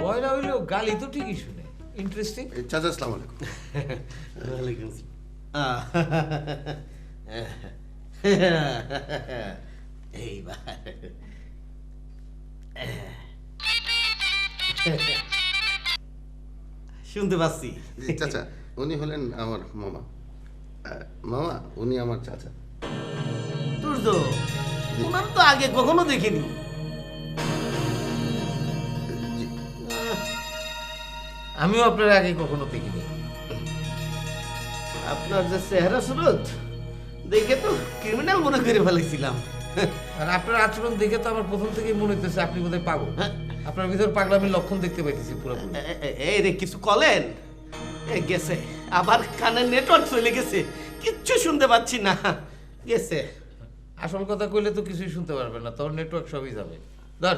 পয়লা হইলেও গালি তো ঠিকই শুনে। ইন্টারেস্টিং চাচা আসসালাম আলাইকুম। ওয়ালাইকুম এইবার। শুনতে পাচ্ছি। চাচা উনি হলেন আমার মামা। আহ, মামা উনি আমার চাচা। তোর তো ওনার তো আগে কখনো দেখিনি। আমিও আপনার আগে কখনো দেখিনি। আপনার যে চেহারা সুরত দেখে তো ক্রিমিনাল মনে করে ফেলেছিলাম। আর আপনার আচরণ দেখে তো আমার প্রথম থেকেই মনে হইতেছে আপনি বোধহয় পাগল। হ্যাঁ। আপনার ভিতর পাগলামির লক্ষণ দেখতে পাইতেছি পুরোপুরি। এই রে কিছু কলেন? গেছে। আবার কানে নেটওয়ার্ক চলে গেছে। কিচ্ছু শুনতে পাচ্ছি না। গেছে। আসল কথা কইলে তো কিছুই শুনতে পারবেন না তোর নেটওয়ার্ক সবই যাবে। ধর।